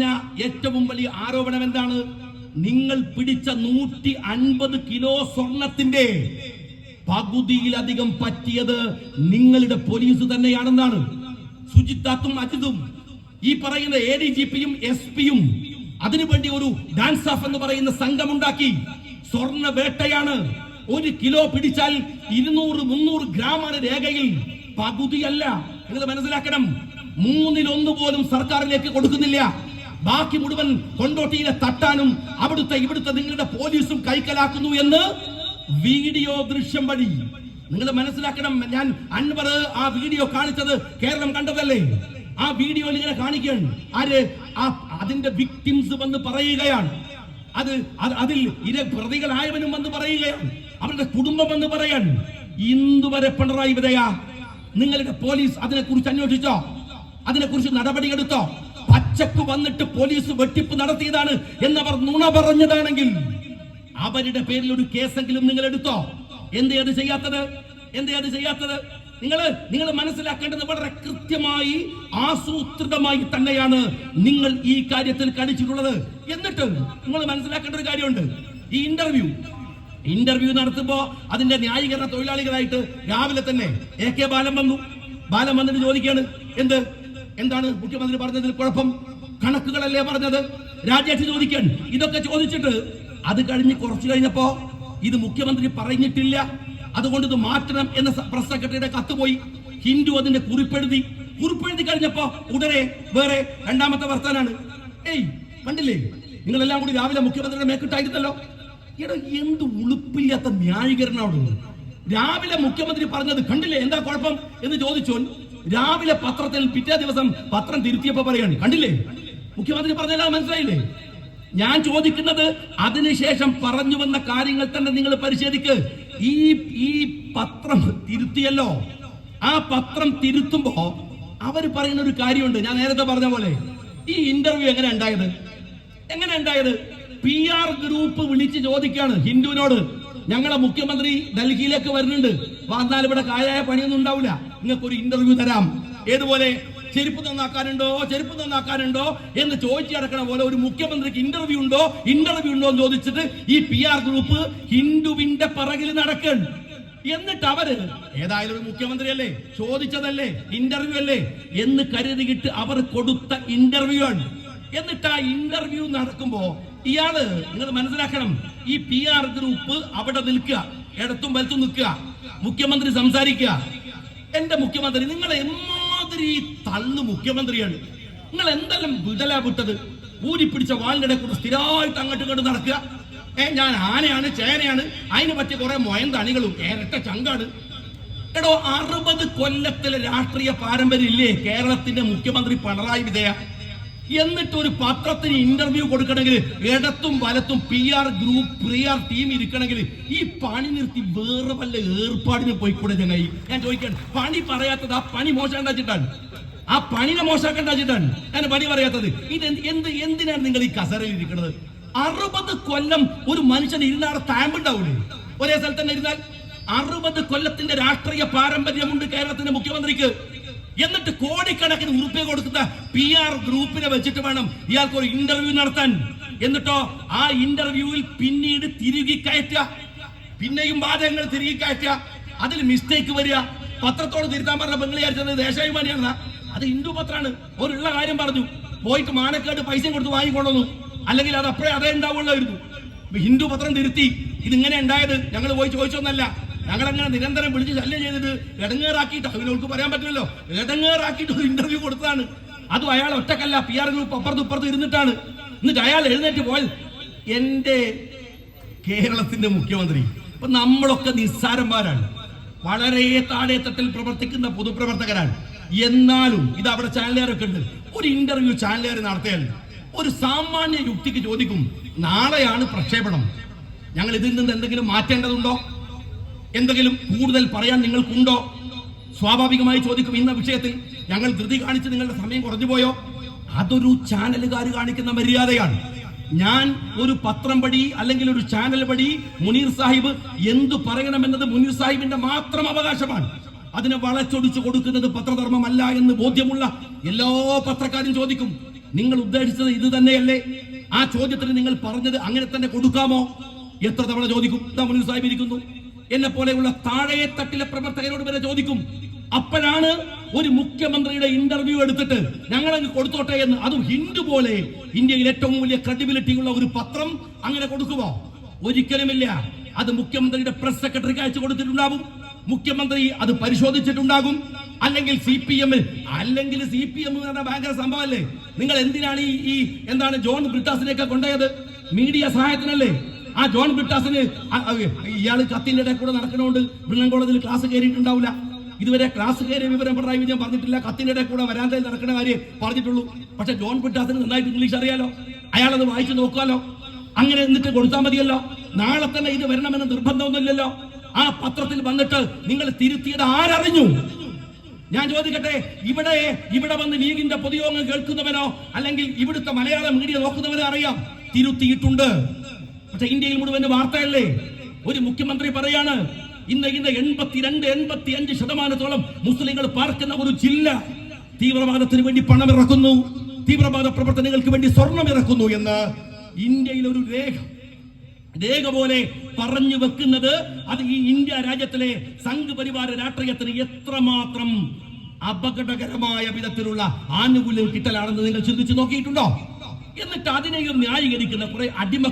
പറഞ്ഞ ഏറ്റവും വലിയ ആരോപണം എന്താണ്? നിങ്ങൾ പിടിച്ച നൂറ്റി അൻപത് കിലോ സ്വർണത്തിന്റെ പകുതിയിലധികം പറ്റിയത് നിങ്ങളുടെ പോലീസ് തന്നെയാണെന്നാണ്. സുജിത്താത്തും അജിതും ഈ പറയുന്ന എ ഡി ജി പിയും എസ് പിയും അതിനുവേണ്ടി ഒരു ഡാൻസ് ഓഫ് എന്ന് പറയുന്ന സംഘമുണ്ടാക്കി സ്വർണ വേട്ടയാണ്. ഒരു കിലോ പിടിച്ചാൽ ഇരുന്നൂറ് മുന്നൂറ് ഗ്രാമാണ് രേഖയിൽ. പകുതിയല്ല. നിങ്ങൾ മനസ്സിലാക്കണം. മൂന്നിൽ ഒന്ന് പോലും സർക്കാരിലേക്ക് കൊടുക്കുന്നില്ല. ബാക്കി മുഴുവൻ കൊണ്ടോട്ടിയിലെ തട്ടാനും അവിടുത്തെ ഇവിടുത്തെ നിങ്ങളുടെ പോലീസും കൈക്കലാക്കുന്നു എന്ന് വീഡിയോ ദൃശ്യം വഴി. നിങ്ങൾ മനസ്സിലാക്കണം ഞാൻ അൻവർ ആ വീഡിയോ കാണിച്ചത് കേരളം കണ്ടതല്ലേ? ആ വീഡിയോയിൽ ഇങ്ങനെ കാണിക്കുകയാണ്. ആര്? അതിന്റെ വിക്ടിംസ് വന്ന് പറയുകയാണ്. അത് അത് അതിൽ ഇര പ്രതികളായവനും വന്ന് പറയുകയാണ്. അവരുടെ കുടുംബം വന്ന് പറയാൻ ഇന്നുവരെ പിണറായി വിതയാ നിങ്ങളുടെ പോലീസ് അതിനെക്കുറിച്ച് അന്വേഷിച്ചോ? അതിനെക്കുറിച്ച് നടപടിയെടുത്തോ? പച്ചക്ക് വന്നിട്ട് പോലീസ് വെട്ടിപ്പ് നടത്തിയതാണ് എന്നവർ നുണ പറഞ്ഞതാണെങ്കിൽ അവരുടെ പേരിൽ ഒരു കേസെങ്കിലും നിങ്ങൾ എടുത്തോ? എന്തേ അത് ചെയ്യാത്തത്? എന്തേ അത് ചെയ്യാത്തത്? നിങ്ങൾ നിങ്ങൾ മനസ്സിലാക്കേണ്ടത് വളരെ കൃത്യമായി ആസൂത്രിതമായി തന്നെയാണ് നിങ്ങൾ ഈ കാര്യത്തിൽ കടിച്ചിട്ടുള്ളത് എന്നിട്ട് നിങ്ങൾ മനസ്സിലാക്കേണ്ട ഒരു കാര്യമുണ്ട്. ഈ ഇന്റർവ്യൂ ഇന്റർവ്യൂ നടത്തുമ്പോ അതിന്റെ ന്യായീകരണ തൊഴിലാളികളായിട്ട് രാവിലെ തന്നെ എ കെ ബാലൻ വന്നു. ബാലൻ വന്നിട്ട് ചോദിക്കാണ് എന്ത്? എന്താണ് മുഖ്യമന്ത്രി പറഞ്ഞതിൽ കുഴപ്പം? കണക്കുകളല്ലേ പറഞ്ഞത്? രാജേഷ് ചോദിക്കാൻ ഇതൊക്കെ ചോദിച്ചിട്ട് അത് കഴിഞ്ഞ് കുറച്ചു കഴിഞ്ഞപ്പോ ഇത് മുഖ്യമന്ത്രി പറഞ്ഞിട്ടില്ല. അതുകൊണ്ട് ഇത് മാറ്റണം എന്ന പ്രസ് സെക്രട്ടറിയുടെ കത്ത് പോയി. ഹിന്ദു അതിന്റെ കുറിപ്പെഴുതി കുറിപ്പെഴുതി കഴിഞ്ഞപ്പോ ഉടനെ വേറെ രണ്ടാമത്തെ വർത്താനാണ്. ഏയ് കണ്ടില്ലേ? നിങ്ങളെല്ലാം കൂടി രാവിലെ മുഖ്യമന്ത്രിയുടെ മേക്കിട്ടായിരുന്നല്ലോ. എടോ എന്ത് ഉളുപ്പില്ലാത്ത ന്യായീകരണമാണ് രാവിലെ മുഖ്യമന്ത്രി പറഞ്ഞത് കണ്ടില്ലേ? എന്താ കുഴപ്പം എന്ന് ചോദിച്ചോൻ രാവിലെ പത്രത്തിൽ പിറ്റേ ദിവസം പത്രം തിരുത്തിയപ്പോ പറയാണ് കണ്ടില്ലേ? മുഖ്യമന്ത്രി പറഞ്ഞെല്ലാം മനസ്സിലായില്ലേ? ഞാൻ ചോദിക്കുന്നത് അതിനുശേഷം പറഞ്ഞു വന്ന കാര്യങ്ങൾ തന്നെ നിങ്ങൾ പരിശോധിക്ക്. ഈ ഈ പത്രം തിരുത്തിയല്ലോ. ആ പത്രം തിരുത്തുമ്പോ അവർ പറയുന്ന ഒരു കാര്യമുണ്ട്. ഞാൻ നേരത്തെ പറഞ്ഞ പോലെ ഈ ഇന്റർവ്യൂ എങ്ങനെ ഉണ്ടായത്? എങ്ങനെ ഉണ്ടായത്? പി ആർ ഗ്രൂപ്പ് വിളിച്ച് ചോദിക്കാണ് ഹിന്ദുവിനോട്. ഞങ്ങളെ മുഖ്യമന്ത്രി ഡൽഹിയിലേക്ക് വരുന്നുണ്ട്. വന്നാൽ ഇവിടെ കായായ പണിയൊന്നും ഉണ്ടാവില്ല. നിങ്ങൾക്ക് ഒരു ഇന്റർവ്യൂ തരാം. ഏതുപോലെ ചെരുപ്പ് നന്നാക്കാനുണ്ടോ? ചെരുപ്പ് നന്നാക്കാനുണ്ടോ? എന്ന് ചോദിച്ചു കിടക്കണ പോലെ ഒരു മുഖ്യമന്ത്രിക്ക് ഇന്റർവ്യൂ ഉണ്ടോ? ഇന്റർവ്യൂ ഉണ്ടോ എന്ന് ചോദിച്ചിട്ട് ഈ പി ആർ ഗ്രൂപ്പ് ഹിന്ദുവിന്റെ പിറകിൽ നടക്കണം. എന്നിട്ട് അവർ ഏതായാലും ഒരു മുഖ്യമന്ത്രിയല്ലേ? ചോദിച്ചതല്ലേ? ഇന്റർവ്യൂ അല്ലേ? എന്ന് കരുതിയിട്ട് അവർ കൊടുത്ത ഇന്റർവ്യൂ ആണ്. എന്നിട്ട് ആ ഇന്റർവ്യൂ നടക്കുമ്പോ ഇയാൾ നിങ്ങൾ മനസ്സിലാക്കണം ഈ പി ആർ ഗ്രൂപ്പ് അവിടെ നിൽക്കുക ഇടത്തും വലത്തും നിൽക്കുക മുഖ്യമന്ത്രി സംസാരിക്കുക. എന്റെ മുഖ്യമന്ത്രി നിങ്ങൾ എമാതിരി തള്ളു മുഖ്യമന്ത്രിയാണ്. നിങ്ങൾ എന്തെല്ലാം വിടലാ വിട്ടത്? ഊരി പിടിച്ച വാളിനിടെ കൂടെ സ്ഥിരമായിട്ട് അങ്ങോട്ടും ഇങ്ങോട്ട് നടക്കുക. ഏ ഞാൻ ആനയാണ് ചേനയാണ് അതിന് പറ്റിയ കുറെ മൊയന്തണികളും ഏരട്ട ചങ്കാണ്. എടോ അറുപത് കൊല്ലത്തിലെ രാഷ്ട്രീയ പാരമ്പര്യം ഇല്ലേ കേരളത്തിന്റെ മുഖ്യമന്ത്രി പിണറായി വിജയ. എന്നിട്ട് ഒരു പത്രത്തിന് ഇന്റർവ്യൂ കൊടുക്കണമെങ്കിൽ ഇടത്തും വലത്തും P R group P R team ഇരിക്കണമെങ്കിൽ ഈ പണി നിർത്തി വേറെ വല്ല ഏർപ്പാടിന് പോയിക്കൂടെ ചങ്ങായി? ഞാൻ ചോദിക്കാൻ പണി പറയാത്തത് ആ പണി മോശം ആ പണിനെ മോശമാക്കണ്ടാച്ചിട്ടാണ് ഞാൻ പണി പറയാത്തത്. ഇത് എന്ത് എന്തിനാണ് നിങ്ങൾ ഈ കസരയിൽ ഇരിക്കുന്നത്? അറുപത് കൊല്ലം ഒരു മനുഷ്യൻ ഇരുന്നാടെ താമ്പുണ്ടാവൂലേ? ഒരേ സ്ഥലത്ത് തന്നെ ഇരുന്നാൽ അറുപത് കൊല്ലത്തിന്റെ രാഷ്ട്രീയ പാരമ്പര്യമുണ്ട് കേരളത്തിന്റെ മുഖ്യമന്ത്രിക്ക്. എന്നിട്ട് കോടിക്കണക്കിന് ഉറുപ്പ്യ കൊടുക്കുന്ന പി ആർ ഗ്രൂപ്പിനെ വെച്ചിട്ട് വേണം ഇയാൾക്ക് ഒരു ഇന്റർവ്യൂ നടത്താൻ. എന്നിട്ടോ ആ ഇന്റർവ്യൂവിൽ പിന്നീട് തിരികെ കയറ്റുക. പിന്നെയും വാദങ്ങൾ തിരികെ കയറ്റുക. അതിൽ മിസ്റ്റേക്ക് വരിക. പത്രത്തോട് തിരുത്താൻ പറഞ്ഞ ബംഗ്ലാദേശ് ദേശാഭിമാനിയാണ് അത് ഹിന്ദു പത്രമാണ് ഒരുള്ള കാര്യം പറഞ്ഞു. പോയിട്ട് മാനക്കേട് പൈസ കൊടുത്ത് വാങ്ങിക്കൊണ്ടുവന്നു. അല്ലെങ്കിൽ അത് അപ്പോഴേ അതേ ഉണ്ടാവുള്ളായിരുന്നു. ഹിന്ദു പത്രം തിരുത്തി. ഇതിങ്ങനെ ഉണ്ടായത് ഞങ്ങൾ പോയി ചോദിച്ചൊന്നല്ല. ഞങ്ങളങ്ങനെ നിരന്തരം വിളിച്ച് ശല്യം ചെയ്തിട്ട് ഇടങ്ങേറാക്കിയിട്ട് അവർക്ക് പറയാൻ പറ്റില്ലല്ലോ. ഇടങ്ങേറാക്കിയിട്ട് ഒരു ഇന്റർവ്യൂ കൊടുത്തതാണ്. അതും അയാൾ ഒറ്റക്കല്ല പി ആർ ഗ്രൂപ്പ് അപ്പുറത്ത് ഇപ്പുറത്ത് ഇരുന്നിട്ടാണ്. എന്നിട്ട് അയാൾ എഴുന്നേറ്റ് പോയാൽ എന്റെ കേരളത്തിന്റെ മുഖ്യമന്ത്രി ഇപ്പൊ നമ്മളൊക്കെ നിസ്സാരന്മാരാണ്. വളരെ താഴെ തട്ടിൽ പ്രവർത്തിക്കുന്ന പൊതുപ്രവർത്തകരാണ്. എന്നാലും ഇത് അവിടെ ചാനലുകാരൊക്കെ ഉണ്ട്. ഒരു ഇന്റർവ്യൂ ചാനലുകാർ നടത്തിയാൽ ഒരു സാമാന്യ യുക്തിക്ക് ചോദിക്കും നാളെയാണ് പ്രക്ഷേപണം. ഞങ്ങൾ ഇതിൽ നിന്ന് എന്തെങ്കിലും മാറ്റേണ്ടതുണ്ടോ? എന്തെങ്കിലും കൂടുതൽ പറയാൻ നിങ്ങൾക്കുണ്ടോ? സ്വാഭാവികമായി ചോദിക്കും ഇന്ന വിഷയത്തിൽ ഞങ്ങൾ ധൃതി കാണിച്ച് നിങ്ങളുടെ സമയം കുറഞ്ഞു പോയോ? അതൊരു ചാനലുകാർ കാണിക്കുന്ന മര്യാദയാണ്. ഞാൻ ഒരു പത്രം വഴി അല്ലെങ്കിൽ ഒരു ചാനൽ വഴി മുനീർ സാഹിബ് എന്തു പറയണമെന്നത് മുനീർ സാഹിബിന്റെ മാത്രം അവകാശമാണ്. അതിനെ വളച്ചൊടിച്ചു കൊടുക്കുന്നത് പത്രധർമ്മമല്ല എന്ന് ബോധ്യമുള്ള എല്ലാ പത്രക്കാരും ചോദിക്കും നിങ്ങൾ ഉദ്ദേശിച്ചത് ഇത് തന്നെയല്ലേ? ആ ചോദ്യത്തിന് നിങ്ങൾ പറഞ്ഞത് അങ്ങനെ തന്നെ കൊടുക്കാമോ? എത്ര തവണ ചോദിക്കും മുനീർ സാഹിബ് ഇരിക്കുന്നു. എന്നെ പോലെയുള്ള താഴെ തട്ടിലെ പ്രവർത്തകരോട് വരെ ചോദിക്കും അപ്പോഴാണ് ഒരു മുഖ്യമന്ത്രിയുടെ ഇന്റർവ്യൂ എടുത്തിട്ട് ഞങ്ങൾ അങ്ങ് കൊടുത്തോട്ടെ എന്ന്? അതും ഹിന്ദു പോലെ ഇന്ത്യയിൽ ഏറ്റവും വലിയ ക്രെഡിബിലിറ്റി ഉള്ള ഒരു പത്രം അങ്ങനെ കൊടുക്കുമോ ഒരിക്കലുമില്ല. അത് മുഖ്യമന്ത്രിയുടെ പ്രസ് സെക്രട്ടറിക്ക് അയച്ചു കൊടുത്തിട്ടുണ്ടാകും മുഖ്യമന്ത്രി അത് പരിശോധിച്ചിട്ടുണ്ടാകും. അല്ലെങ്കിൽ സി പി എം അല്ലെങ്കിൽ സി പി എം ഭയങ്കര സംഭവമല്ലേ നിങ്ങൾ എന്തിനാണ് ഈ എന്താണ് ജോൺ ബ്രിട്ടാസിനെയൊക്കെ കൊണ്ടുപോയത്? മീഡിയ സഹായത്തിനല്ലേ? ആ ജോൺ ബ്രിട്ടാസിന് ഇയാൾ കത്തിന്റെ കൂടെ നടക്കണോണ്ട് ബ്രിണ്ണൻ കോളേജിൽ ക്ലാസ് കയറിയിട്ടുണ്ടാവില്ല. ഇതുവരെ ക്ലാസ് കയറിയ വിവരം പിണറായി വിജയൻ പറഞ്ഞിട്ടില്ല. കത്തിന്റെ കൂടെ വരാന്തയിൽ നടക്കുന്ന കാര്യം പറഞ്ഞിട്ടുള്ളൂ. പക്ഷെ ജോൺ ബ്രിട്ടാസിന് നന്നായിട്ട് ഇംഗ്ലീഷ് അറിയാലോ. അയാളത് വായിച്ചു നോക്കാലോ. അങ്ങനെ എന്നിട്ട് കൊടുത്താൽ മതിയല്ലോ. നാളെ തന്നെ ഇത് വരണമെന്ന് നിർബന്ധമൊന്നുമില്ലല്ലോ. ആ പത്രത്തിൽ വന്നിട്ട് നിങ്ങൾ തിരുത്തിയത് ആരറിഞ്ഞു? ഞാൻ ചോദിക്കട്ടെ ഇവിടെ ഇവിടെ വന്ന് ലീഗിന്റെ പൊതുയോഗം കേൾക്കുന്നവനോ അല്ലെങ്കിൽ ഇവിടുത്തെ മലയാളം മീഡിയ നോക്കുന്നവനോ അറിയാം. തിരുത്തിയിട്ടുണ്ട്. പക്ഷെ ഇന്ത്യയിൽ മുഴുവൻ വാർത്തയല്ലേ? ഒരു മുഖ്യമന്ത്രി പറയാണ് ഇന്ന് ഇന്ന് എൺപത്തിരണ്ട് എൺപത്തി അഞ്ച് ശതമാനത്തോളം മുസ്ലിങ്ങൾ പാർക്കുന്ന ഒരു ജില്ല തീവ്രവാദത്തിന് വേണ്ടി പണം ഇറക്കുന്നു തീവ്രവാദ പ്രവർത്തനങ്ങൾക്ക് വേണ്ടി സ്വർണം ഇറക്കുന്നു എന്ന് ഇന്ത്യയിൽ ഒരു രേഖ രേഖ പോലെ പറഞ്ഞു വെക്കുന്നത് അത് ഈ ഇന്ത്യ രാജ്യത്തിലെ സംഘപരിവാര രാഷ്ട്രീയത്തിന് എത്രമാത്രം അപകടകരമായ വിധത്തിലുള്ള ആനുകൂല്യം കിട്ടലാണെന്ന് നിങ്ങൾ ചിന്തിച്ചു നോക്കിയിട്ടുണ്ടോ? എന്നിട്ട് അതിനെയും ന്യായീകരിക്കുന്ന കുറെ അടിമ